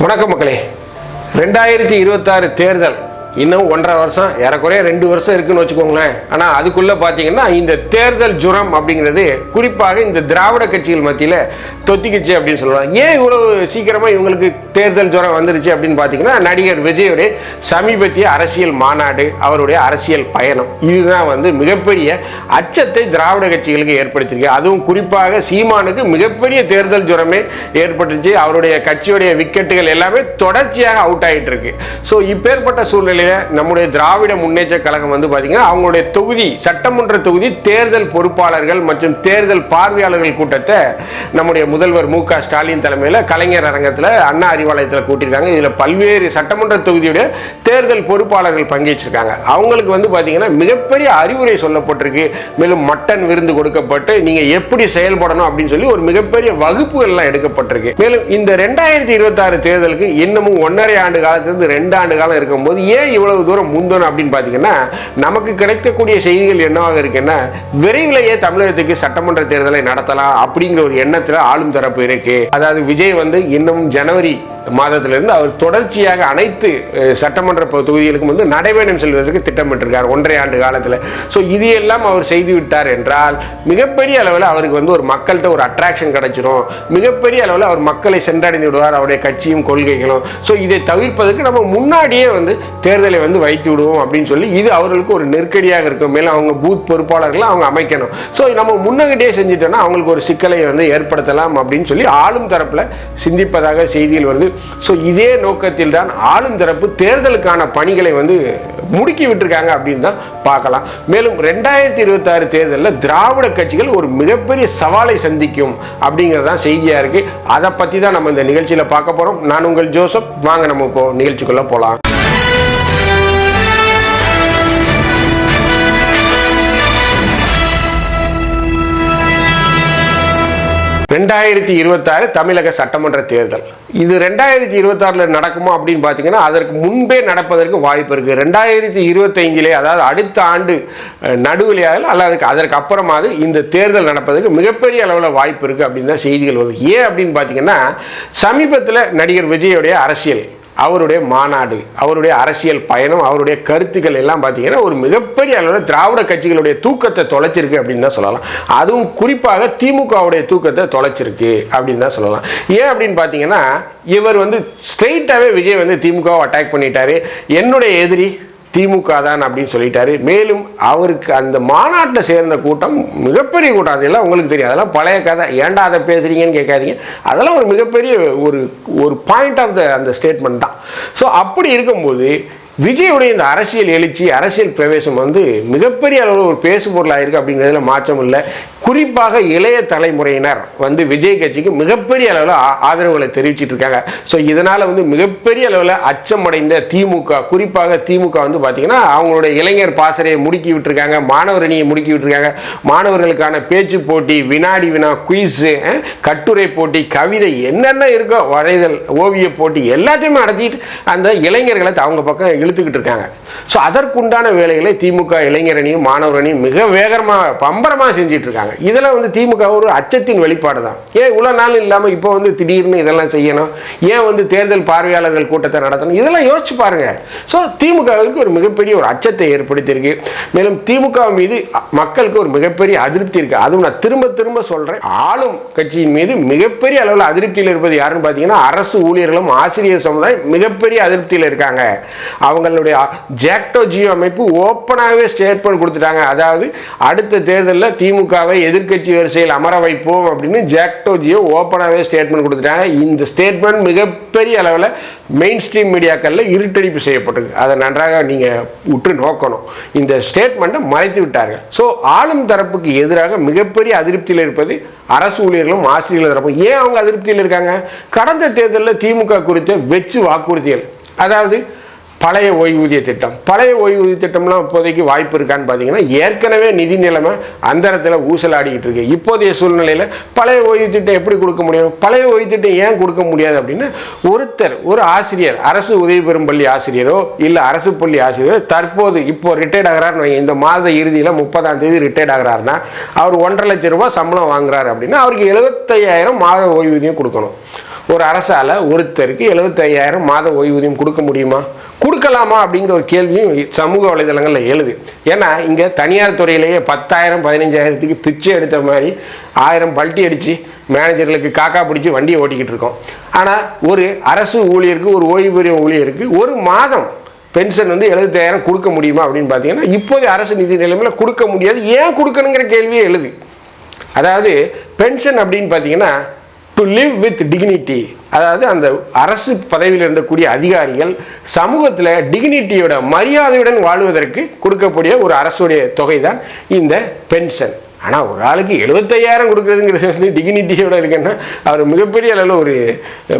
வணக்கம் மக்களே. ரெண்டாயிரத்தி இருபத்தாறு தேர்தல். இன்னும் ஒன்றரை வருஷம் ஏறக்குறைய ரெண்டு வருஷம் இருக்குன்னு வச்சுக்கோங்களேன். ஆனால் அதுக்குள்ளே பார்த்தீங்கன்னா இந்த தேர்தல் ஜுரம் அப்படிங்கிறது குறிப்பாக இந்த திராவிட கட்சிகள் மத்தியில் தொத்திக்கிச்சு அப்படின்னு சொல்லலாம் ஏன் இவ்வளவு சீக்கிரமாக இவங்களுக்கு தேர்தல் ஜுரம் வந்துருச்சு அப்படின்னு பார்த்தீங்கன்னா நடிகர் விஜயோடைய சமீபத்திய அரசியல் மாநாடு அவருடைய அரசியல் பயணம். இதுதான் வந்து மிகப்பெரிய அச்சத்தை திராவிட கட்சிகளுக்கு ஏற்படுத்தியிருக்கு. அதுவும் குறிப்பாக சீமானுக்கு மிகப்பெரிய தேர்தல் ஜுரமே ஏற்பட்டுச்சு. அவருடைய கட்சியுடைய விக்கெட்டுகள் எல்லாமே தொடர்ச்சியாக அவுட் ஆகிட்டு இருக்கு. ஸோ இப்பேற்பட்ட சூழ்நிலையில் நம்முடைய திராவிட முன்னேற்ற கழகம் வந்து பார்த்தீங்கன்னா அவங்களுடைய தொகுதி சட்டமன்ற தொகுதி தேர்தல் பொறுப்பாளர்கள் மற்றும் தேர்தல் பார்வையாளர்கள் கூட்டத்தை நம்முடைய முதல்வர் மு க ஸ்டாலின் தலைமையில் கலைஞர் அரங்கத்தில் அண்ணா அறிவாலயத்தில் கூட்டியிருக்காங்க. இதில் பல்வேறு சட்டமன்ற தொகுதியுடைய தேர்தல் பொறுப்பாளர்கள் பங்கேற்றிருக்காங்க. அவங்களுக்கு வந்து பார்த்தீங்கன்னா மிகப்பெரிய அறிவுரை சொல்லப்பட்டிருக்கு. மேலும் மட்டன் விருந்து கொடுக்கப்பட்டு நீங்கள் எப்படி செயல்படணும் அப்படின்னு சொல்லி ஒரு மிகப்பெரிய வகுப்புகள் எல்லாம் எடுக்கப்பட்டிருக்கு. மேலும் இந்த ரெண்டாயிரத்தி இருபத்தாறு தேர்தலுக்கு இன்னமும் ஒன்றரை ஆண்டு காலத்திலிருந்து ரெண்டு ஆண்டு காலம் இருக்கும்போது ஏன் இவ்வளவு தூரம் முந்தணும் அப்படின்னு பார்த்தீங்கன்னா நமக்கு கிடைக்கக்கூடிய செய்திகள் என்னவாக இருக்குன்னா விரைவிலேயே தமிழகத்துக்கு சட்டமன்ற தேர்தலை நடத்தலாம் அப்படிங்கிற ஒரு எண்ணத்தில் ஆளும் தரப்பு இருக்கு. அதாவது விஜய் வந்து இன்னும் ஜனவரி மாதத்திலிருந்து அவர் தொடர்ச்சியாக அனைத்து சட்டமன்ற தொகுதிகளுக்கும் வந்து நடைபயணம் செல்வதற்கு திட்டமிட்டிருக்கார் ஒன்றரை ஆண்டு காலத்தில். ஸோ இது எல்லாம் அவர் செய்து விட்டார் என்றால் மிகப்பெரிய அளவில் அவருக்கு வந்து ஒரு மக்கள்கிட்ட ஒரு அட்ராக்ஷன் கிடைச்சிடும் மிகப்பெரிய அளவில் அவர் மக்களை சென்றடைந்து விடுவார் அவருடைய கட்சியும் கொள்கைகளும். ஸோ இதை தவிர்ப்பதற்கு நம்ம முன்னாடியே வந்து தேர்தலை வந்து வைத்து விடுவோம் அப்படின்னு சொல்லி இது அவர்களுக்கு ஒரு நெருக்கடியாக இருக்கும். மேலும் அவங்க பூத் பொறுப்பாளர்களை அவங்க அமைக்கணும். ஸோ நம்ம முன்னகிட்டே செஞ்சுட்டோம்னா அவங்களுக்கு ஒரு சிக்கலை வந்து ஏற்படுத்தலாம் அப்படின்னு சொல்லி ஆளும் தரப்பில் சிந்திப்பதாக செய்திகள் வருது. ஸோ இதே நோக்கத்தில் தான் ஆளும் தரப்பு தேர்தலுக்கான பணிகளை வந்து முடுக்கி விட்டுருக்காங்க அப்படின்னு தான் பார்க்கலாம். மேலும் ரெண்டாயிரத்தி இருபத்தாறு தேர்தலில் திராவிட கட்சிகள் ஒரு மிகப்பெரிய சவாலை சந்திக்கும் அப்படிங்கிறது தான் செய்தியாக இருக்கு. அதை பற்றி தான் நம்ம இந்த நிகழ்ச்சியில் பார்க்க போகிறோம் நான் உங்கள் ஜோசப். வாங்க நம்ம இப்போ நிகழ்ச்சிக்குள்ளே போகலாம் ரெண்டாயிரத்தி இருபத்தாறு தமிழக சட்டமன்ற தேர்தல். இது ரெண்டாயிரத்தி இருபத்தாறில் நடக்குமா அப்படின்னு பார்த்தீங்கன்னா அதற்கு முன்பே நடப்பதற்கு வாய்ப்பு இருக்குது ரெண்டாயிரத்தி இருபத்தைந்திலே அதாவது அடுத்த ஆண்டு அஹ், நடுவிலையாக அல்லது அதற்கு அப்புறமாவது இந்த தேர்தல் நடப்பதற்கு மிகப்பெரிய அளவில் வாய்ப்பு இருக்குது அப்படின்னு தான் செய்திகள் வருது. ஏன் அப்படின்னு பார்த்தீங்கன்னா சமீபத்தில் நடிகர் விஜயோடைய அரசியல். அவருடைய மாநாடு அவருடைய அரசியல் பயணம் அவருடைய கருத்துக்கள் எல்லாம் பார்த்தீங்கன்னா ஒரு மிகப்பெரிய அளவில் திராவிட கட்சிகளுடைய தூக்கத்தை தொலைச்சிருக்கு அப்படின்னு தான் சொல்லலாம். அதுவும் குறிப்பாக திமுகவுடைய தூக்கத்தை தொலைச்சிருக்கு அப்படின்னு தான் சொல்லலாம். ஏன் அப்படின்னு பார்த்தீங்கன்னா இவர் வந்து ஸ்ட்ரெயிட்டாகவே விஜய் வந்து திமுகவை அட்டாக் பண்ணிட்டாரு. என்னுடைய எதிரி திமுக தான் அப்படின்னு சொல்லிட்டாரு. மேலும் அவருக்கு அந்த மாநாட்டில் சேர்ந்த கூட்டம் மிகப்பெரிய கூட்டம். அதெல்லாம் உங்களுக்கு தெரியும். அதெல்லாம் பழைய கதை. ஏன்டா அதை பேசுறீங்கன்னு கேட்காதீங்க. அதெல்லாம் ஒரு மிகப்பெரிய ஒரு ஒரு பாயிண்ட் ஆஃப் த அந்த ஸ்டேட்மெண்ட் தான். ஸோ அப்படி இருக்கும்போது விஜயுடைய இந்த அரசியல் எழுச்சி அரசியல் பிரவேசம் வந்து மிகப்பெரிய அளவில் ஒரு பேசு பொருளாக இருக்குது அப்படிங்கிறதுல மாற்றம் இல்லை. குறிப்பாக இளைய தலைமுறையினர் வந்து விஜய் கட்சிக்கு மிகப்பெரிய அளவில் ஆதரவுகளை தெரிவிச்சிட்டு இருக்காங்க. ஸோ இதனால் வந்து மிகப்பெரிய அளவில் அச்சமடைந்த திமுக குறிப்பாக திமுக வந்து பார்த்தீங்கன்னா அவங்களுடைய இளைஞர் பாசறையை முடுக்கி விட்டுருக்காங்க மாணவர் அணியை முடுக்கி விட்டுருக்காங்க. மாணவர்களுக்கான பேச்சு போட்டி வினாடி வினா குயிஸு கட்டுரை போட்டி கவிதை என்னென்ன இருக்கோ வரைதல் ஓவிய போட்டி எல்லாத்தையுமே நடத்திட்டு அந்த இளைஞர்களை அவங்க பக்கம் இழுத்துக்கிட்டு இருக்காங்க. ஸோ அதற்குண்டான வேலைகளை திமுக இளைஞரணியும் மாணவரணியும் மிக வேகமாக பம்பரமாக செஞ்சுட்டு இருக்காங்க. இதெல்லாம் வந்து திமுக ஒரு அச்சத்தின் வெளிப்பாடு தான். ஏன் இவ்வளோ நாள் இல்லாமல் இப்போ வந்து திடீர்னு இதெல்லாம் செய்யணும்? ஏன் வந்து தேர்தல் பார்வையாளர்கள் கூட்டத்தை நடத்தணும்? இதெல்லாம் யோசிச்சு பாருங்க. ஸோ திமுகவிற்கு ஒரு மிகப்பெரிய ஒரு அச்சத்தை ஏற்படுத்தியிருக்கு. மேலும் திமுக மீது மக்களுக்கு ஒரு மிகப்பெரிய அதிருப்தி இருக்கு. அதுவும் நான் திரும்ப திரும்ப சொல்றேன். ஆளும் கட்சியின் மீது மிகப்பெரிய அளவில் அதிருப்தியில் இருப்பது யாருன்னு பார்த்தீங்கன்னா அரசு ஊழியர்களும் ஆசிரியர் சமுதாயம் மிகப்பெரிய அதிருப்தியில் இருக்காங்க. அவங்களுடைய ஜாக்டோ ஜியோ அமைப்பு ஓப்பனாகவே ஸ்டேட்மெண்ட் கொடுத்துட்டாங்க. அதாவது அடுத்த தேர்தலில் திமுகவை எதிர்க்கட்சி வரிசையில் அமர வைப்போம் அப்படின்னு ஜாக்டோ ஜியோ ஓப்பனாகவே ஸ்டேட்மெண்ட் கொடுத்துட்டாங்க. இந்த ஸ்டேட்மெண்ட் மிகப்பெரிய அளவில் மெயின் ஸ்ட்ரீம் மீடியாக்களில் இருட்டடிப்பு செய்யப்பட்டிருக்கு அதை நன்றாக நீங்கள் உற்று நோக்கணும். இந்த ஸ்டேட்மெண்ட்டை மறைத்து விட்டார்கள். ஸோ ஆளும் தரப்புக்கு எதிராக மிகப்பெரிய அதிருப்தியில் இருப்பது அரசு ஊழியர்களும் ஆசிரியர்கள் தரப்பும். ஏன் அவங்க அதிருப்தியில் இருக்காங்க? கடந்த தேர்தலில் திமுக குறித்த வெச்சு வாக்குறுதிகள். அதாவது பழைய ஓய்வூதிய திட்டம். பழைய ஓய்வூதிய திட்டம்லாம் இப்போதைக்கு வாய்ப்பு இருக்கான்னு பார்த்தீங்கன்னா ஏற்கனவே நிதி நிலைமை அந்தரத்தில் ஊசலாடிக்கிட்டு இருக்கு. இப்போதைய சூழ்நிலையில் பழைய ஓய்வு திட்டம் எப்படி கொடுக்க முடியும்? பழைய ஓய்வு திட்டம் ஏன் கொடுக்க முடியாது அப்படின்னு ஒருத்தர் ஒரு ஆசிரியர் அரசு உதவி பெறும் பள்ளி ஆசிரியரோ இல்லை அரசு பள்ளி ஆசிரியரோ தற்போது இப்போ ரிட்டையர்ட் ஆகிறாருன்னு இந்த மாத இறுதியில் முப்பதாம் தேதி ரிட்டையர்ட் ஆகிறாருன்னா அவர் ஒன்றரை லட்சம் ரூபாய் சம்பளம் வாங்குறாரு அப்படின்னா அவருக்கு எழுபத்தையாயிரம் மாத ஓய்வூதியம் கொடுக்கணும். ஒரு அரசால் ஒருத்தருக்கு எழுபத்தையாயிரம் மாத ஓய்வூதியம் கொடுக்க முடியுமா? கொடுக்கலாமா அப்படிங்கிற ஒரு கேள்வியும் சமூக வலைதளங்களில் எழுது. ஏன்னா இங்கே தனியார் துறையிலேயே பத்தாயிரம் பதினஞ்சாயிரத்துக்கு பிச்சை எடுத்த மாதிரி ஆயிரம் பல்ட்டி அடித்து மேனேஜர்களுக்கு காக்கா பிடிச்சி வண்டியை ஓட்டிக்கிட்டு இருக்கோம். ஆனால் ஒரு அரசு ஊழியருக்கு ஒரு ஓய்வூதிய ஊழியருக்கு ஒரு மாதம் பென்ஷன் வந்து எழுபத்தாயிரம் கொடுக்க முடியுமா அப்படின்னு பார்த்தீங்கன்னா இப்போதைய அரசு நிதி நிலைமையில் கொடுக்க முடியாது. ஏன் கொடுக்கணுங்கிற கேள்வியே எழுது. அதாவது பென்ஷன் அப்படின்னு பார்த்தீங்கன்னா டு லிவ் வித் டிக்னிட்டி அதாவது அந்த அரசு பதவியில் இருந்தக்கூடிய அதிகாரிகள் சமூகத்தில் டிக்னிட்டியோட மரியாதையுடன் வாழ்வதற்கு கொடுக்கக்கூடிய ஒரு அரசுடைய தொகை தான் இந்த பென்ஷன் ஆனால் ஒரு ஆளுக்கு எழுபத்தையாயிரம் கொடுக்குறதுங்கிறது வந்து டிக்னிட்டியோட இருக்குன்னா அவர் மிகப்பெரிய அளவில் ஒரு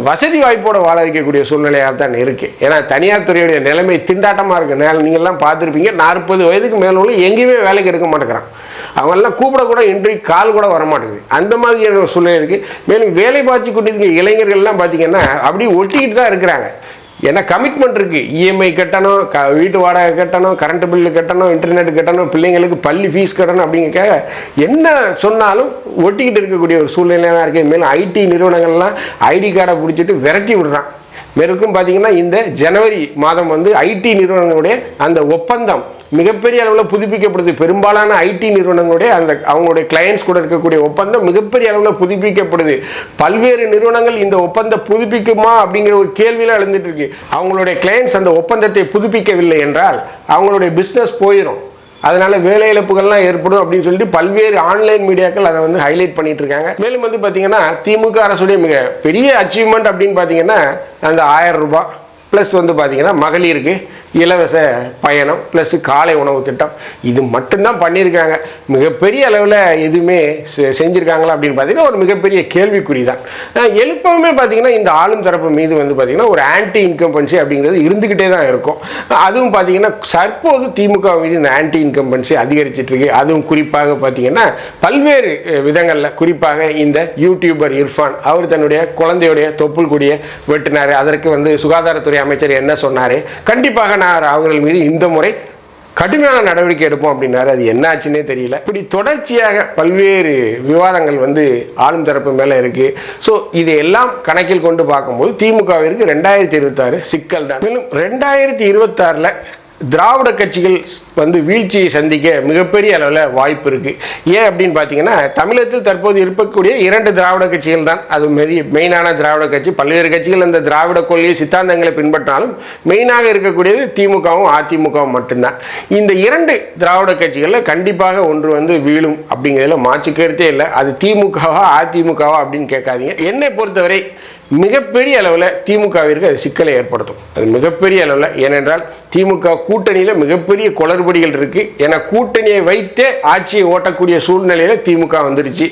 வசதி வாய்ப்போட வாழ வைக்கக்கூடிய சூழ்நிலையாக தான் இருக்குது ஏன்னா தனியார் துறையுடைய நிலைமை திண்டாட்டமாக இருக்குது நேரம் நீங்கள்லாம் பார்த்துருப்பீங்க நாற்பது வயதுக்கு மேலே உள்ள எங்கேயுமே வேலைக்கு எடுக்க மாட்டேங்கிறான். அவங்கெல்லாம் கூப்பிட கூட இன்றி கால் கூட வரமாட்டேங்குது. அந்த மாதிரியான ஒரு சூழ்நிலை இருக்குது மேலும் வேலை பார்த்து கொண்டிருக்க இளைஞர்கள்லாம் பார்த்தீங்கன்னா அப்படியே ஒட்டிக்கிட்டு தான் இருக்கிறாங்க. ஏன்னா கமிட்மெண்ட் இருக்குது இஎம்ஐ கட்டணும் க வீட்டு வாடகை கட்டணும் கரண்ட் பில்லு கட்டணும் இன்டர்நெட் கட்டணும் பிள்ளைங்களுக்கு பள்ளி ஃபீஸ் கட்டணும் அப்படிங்கிறக்காக என்ன சொன்னாலும் ஒட்டிக்கிட்டு இருக்கக்கூடிய ஒரு சூழ்நிலையாக இருக்குது மேலும் ஐடி நிறுவனங்கள்லாம் ஐடி கார்டை பிடிச்சிட்டு விரட்டி விடுறான். மேற்கும் பார்த்தீங்கன்னா இந்த ஜனவரி மாதம் வந்து ஐடி நிறுவனங்களுடைய அந்த ஒப்பந்தம் மிகப்பெரிய அளவில் புதுப்பிக்கப்படுது. பெரும்பாலான ஐடி நிறுவனங்களுடைய அந்த அவங்களுடைய கிளையன்ஸ் கூட இருக்கக்கூடிய ஒப்பந்தம் மிகப்பெரிய அளவில் புதுப்பிக்கப்படுது. பல்வேறு நிறுவனங்கள் இந்த ஒப்பந்தம் புதுப்பிக்குமா அப்படிங்கிற ஒரு கேள்வியெல்லாம் எழுந்துட்டு இருக்கு. அவங்களுடைய கிளையன்ஸ் அந்த ஒப்பந்தத்தை புதுப்பிக்கவில்லை என்றால் அவங்களுடைய பிஸ்னஸ் போயிடும் அதனால வேலை இழப்புகள்லாம் ஏற்படும் அப்படின்னு சொல்லிட்டு பல்வேறு ஆன்லைன் மீடியாக்கள் அதை வந்து ஹைலைட் பண்ணிட்டு இருக்காங்க மேலும் வந்து பார்த்தீங்கன்னா திமுக அரசுடைய மிக பெரிய அச்சீவ்மெண்ட் அப்படின்னு பார்த்தீங்கன்னா அந்த ஆயிரம் ரூபாய் ப்ளஸ் வந்து பார்த்தீங்கன்னா மகளிருக்கு. இலவச பயணம் ப்ளஸ் காலை உணவு திட்டம். இது மட்டும்தான் பண்ணியிருக்காங்க. மிகப்பெரிய அளவில் எதுவுமே செ- அப்படின்னு பார்த்தீங்கன்னா ஒரு மிகப்பெரிய கேள்விக்குறி தான். எழுப்பவுமே பார்த்தீங்கன்னா இந்த ஆளும் தரப்பு மீது வந்து பார்த்தீங்கன்னா ஒரு ஆன்டி இன்கம்பன்சி அப்படிங்கிறது இருந்துக்கிட்டே தான் இருக்கும். அதுவும் பார்த்தீங்கன்னா தற்போது திமுக மீது இந்த ஆன்டி இன்கம்பன்சி அதிகரிச்சிட்டு இருக்கு அதுவும் குறிப்பாக பார்த்தீங்கன்னா பல்வேறு விதங்களில் குறிப்பாக இந்த யூடியூபர் இர்ஃபான் அவர் தன்னுடைய குழந்தையுடைய தொப்புள் கொடியை வெட்டினார். அதற்கு வந்து சுகாதாரத்துறை அமைச்சர் என்ன சொன்னார்? கண்டிப்பாக நான் அவர்கள் மீது இந்த முறை கடுமையான நடவடிக்கை எடுப்போம் அப்படின்னாரு. அது என்ன ஆச்சுன்னே தெரியல. இப்படி தொடர்ச்சியாக பல்வேறு விவாதங்கள் வந்து ஆளும் தரப்பு மேலே இருக்கு. ஸோ இதையெல்லாம் கணக்கில் கொண்டு பார்க்கும்போது திமுகவிற்கு ரெண்டாயிரத்தி இருபத்தாறு சிக்கல் தான் மேலும் ரெண்டாயிரத்தி இருபத்தாறில் திராவிட கட்சிகள் வந்து வீழ்ச்சியை சந்திக்க மிகப்பெரிய அளவில் வாய்ப்பு இருக்குது ஏன் அப்படின்னு பார்த்தீங்கன்னா தமிழகத்தில் தற்போது இருக்கக்கூடிய இரண்டு திராவிட கட்சிகள் தான். அது மெரிய மெயினான திராவிட கட்சி. பல்வேறு கட்சிகள் அந்த திராவிட கொள்கை சித்தாந்தங்களை பின்பற்றினாலும் மெயினாக இருக்கக்கூடியது திமுகவும் அதிமுகவும் மட்டும்தான். இந்த இரண்டு திராவிட கட்சிகளில் கண்டிப்பாக ஒன்று வந்து வீழும் அப்படிங்கிறதுல மாற்று கருத்தே இல்லை. அது திமுகவா அதிமுகவா அப்படின்னு கேட்காதீங்க. என்னை பொறுத்தவரை மிகப்பெரிய அளவில் திமுகவிற்கு அது சிக்கலை ஏற்படுத்தும். அது மிகப்பெரிய அளவில் ஏனென்றால் திமுக கூட்டணியில் மிகப்பெரிய குளறுபடிகள் இருக்குது ஏன்னா கூட்டணியை வைத்தே ஆட்சியை ஓட்டக்கூடிய சூழ்நிலையில் திமுக வந்துருச்சு.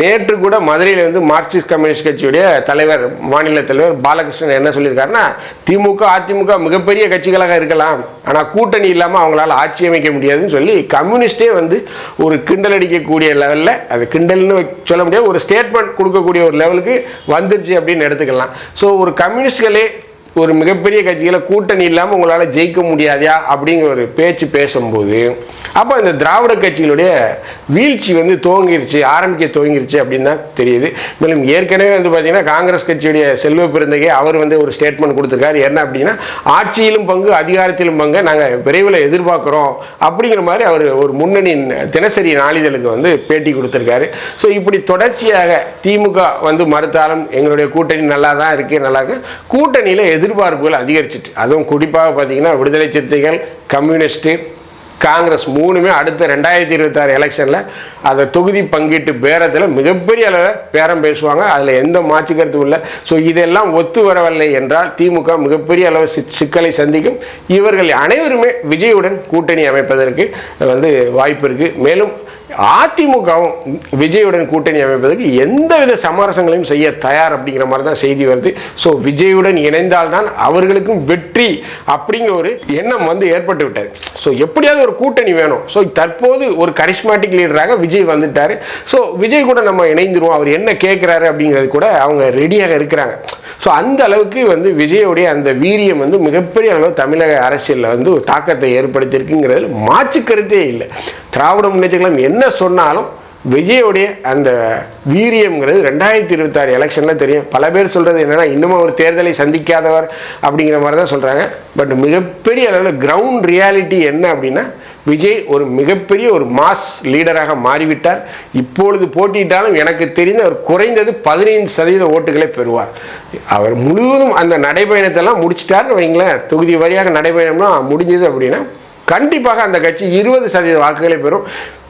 நேற்று கூட மதுரையில் வந்து மார்க்சிஸ்ட் கம்யூனிஸ்ட் கட்சியுடைய தலைவர் மாநில தலைவர் பாலகிருஷ்ணன் என்ன சொல்லியிருக்காருன்னா திமுக அதிமுக மிகப்பெரிய கட்சிகளாக இருக்கலாம். ஆனால் கூட்டணி இல்லாமல் அவங்களால ஆட்சி அமைக்க முடியாதுன்னு சொல்லி கம்யூனிஸ்டே வந்து ஒரு கிண்டல் அடிக்கக்கூடிய லெவலில் அது கிண்டல்னு சொல்ல முடியாது ஒரு ஸ்டேட்மெண்ட் கொடுக்கக்கூடிய ஒரு லெவலுக்கு வந்துருச்சு அப்படின்னு எடுத்துக்கலாம். ஸோ ஒரு கம்யூனிஸ்ட்களே ஒரு மிகப்பெரிய கட்சிகளை கூட்டணி இல்லாமல் உங்களால் ஜெயிக்க முடியாதா அப்படிங்கிற ஒரு பேச்சு பேசும்போது அப்போ இந்த திராவிட கட்சிகளுடைய வீழ்ச்சி வந்து துவங்கிருச்சு ஆரம்பிக்க துவங்கிருச்சு அப்படின்னு தான் தெரியுது. மேலும் ஏற்கனவே வந்து பார்த்தீங்கன்னா காங்கிரஸ் கட்சியுடைய செல்வ பிறந்தகே அவர் வந்து ஒரு ஸ்டேட்மெண்ட் கொடுத்துருக்காரு. என்ன அப்படின்னா ஆட்சியிலும் பங்கு அதிகாரத்திலும் பங்கு நாங்கள் விரைவில் எதிர்பார்க்குறோம் அப்படிங்கிற மாதிரி அவர் ஒரு முன்னணி தினசரி நாளிதழுக்கு வந்து பேட்டி கொடுத்துருக்காரு. ஸோ இப்படி தொடர்ச்சியாக திமுக வந்து மறுத்தாலும் எங்களுடைய கூட்டணி நல்லா தான் இருக்கு நல்லா இருக்கு. கூட்டணியில் எதிர் எதிர்பார்ப்புகள் அதிகரிச்சிட்டு. அதுவும் குறிப்பாக பார்த்தீங்கன்னா விடுதலை சிறுத்தைகள் கம்யூனிஸ்ட்டு காங்கிரஸ் மூணுமே அடுத்த ரெண்டாயிரத்தி இருபத்தாறு எலெக்ஷனில் அதை தொகுதி பங்கீட்டு பேரத்தில் மிகப்பெரிய அளவில் பேரம் பேசுவாங்க. அதில் எந்த மாற்று கருத்தும் இல்லை. ஸோ இதெல்லாம் ஒத்து வரவில்லை என்றால் திமுக மிகப்பெரிய அளவு சி- சிக்கலை சந்திக்கும். இவர்கள் அனைவருமே விஜயுடன் கூட்டணி அமைப்பதற்கு வந்து வாய்ப்பு இருக்குது மேலும் அதிமுகவும் விஜயுடன் கூட்டணி அமைப்பதற்கு எந்தவித சமரசங்களையும் செய்ய தயார் அப்படிங்கிற மாதிரி தான் செய்தி வருது. ஸோ விஜயுடன் இணைந்தால்தான் அவர்களுக்கும் வெற்றி அப்படிங்கிற ஒரு எண்ணம் வந்து ஏற்பட்டு விட்டது. ஸோ எப்படியாவது ஒரு கூட்டணி வேணும். ஸோ தற்போது ஒரு கரிஸ்மாட்டிக் லீடராக விஜய் வந்துட்டார். ஸோ விஜய் கூட நம்ம இணைந்துருவோம். அவர் என்ன கேட்குறாரு அப்படிங்கிறது கூட அவங்க ரெடியாக இருக்கிறாங்க. ஸோ அந்த அளவுக்கு வந்து விஜயோடைய அந்த வீரியம் வந்து மிகப்பெரிய அளவு தமிழக அரசியலில் வந்து ஒரு தாக்கத்தை ஏற்படுத்தியிருக்குங்கிறதுல மாற்று கருத்தே இல்லை. திராவிட முன்னேற்ற கழகம் என்ன சொன்னாலும் விஜயோடைய அந்த வீரியம்ங்கிறது ரெண்டாயிரத்தி இருபத்தாறு எலெக்ஷனில் தெரியும். பல பேர் சொல்கிறது என்னென்னா இன்னமும் ஒரு தேர்தலை சந்திக்காதவர் அப்படிங்கிற மாதிரி தான் சொல்கிறாங்க பட் மிகப்பெரிய அளவில் கிரவுண்ட் ரியாலிட்டி என்ன அப்படின்னா விஜய் ஒரு மிகப்பெரிய ஒரு மாஸ் லீடராக மாறிவிட்டார். இப்பொழுது போட்டியிட்டாலும் எனக்கு தெரிந்த அவர் குறைந்தது பதினைந்து சதவீத ஓட்டுகளை பெறுவார். அவர் முழுவதும் அந்த நடைபயணத்தெல்லாம் முடிச்சிட்டாருன்னு வைங்களேன். தொகுதி வாரியாக நடைபயணம்னா முடிஞ்சது அப்படின்னா கண்டிப்பாக அந்த கட்சி இருபது சதவீத வாக்குகளை பெறும்.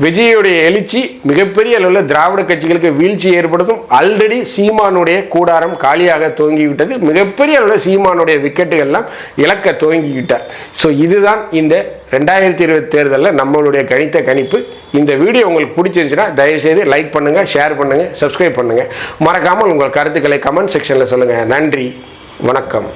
விஜயுடைய எழுச்சி மிகப்பெரிய அளவில் திராவிட கட்சிகளுக்கு வீழ்ச்சி ஏற்படுத்தும். ஆல்ரெடி சீமானுடைய கூடாரம் காலியாக துவங்கிவிட்டது. மிகப்பெரிய அளவில் சீமானுடைய விக்கெட்டுகள்லாம் இழக்க துவங்கிவிட்டார். ஸோ இதுதான் இந்த ரெண்டாயிரத்தி இருபது தேர்தலில் நம்மளுடைய கணித்த கணிப்பு. இந்த வீடியோ உங்களுக்கு பிடிச்சிருந்துச்சுன்னா தயவுசெய்து லைக் பண்ணுங்கள் ஷேர் பண்ணுங்கள் சப்ஸ்கிரைப் பண்ணுங்கள் மறக்காமல் உங்கள் கருத்துக்களை கமெண்ட் செக்ஷனில் சொல்லுங்கள் நன்றி வணக்கம்.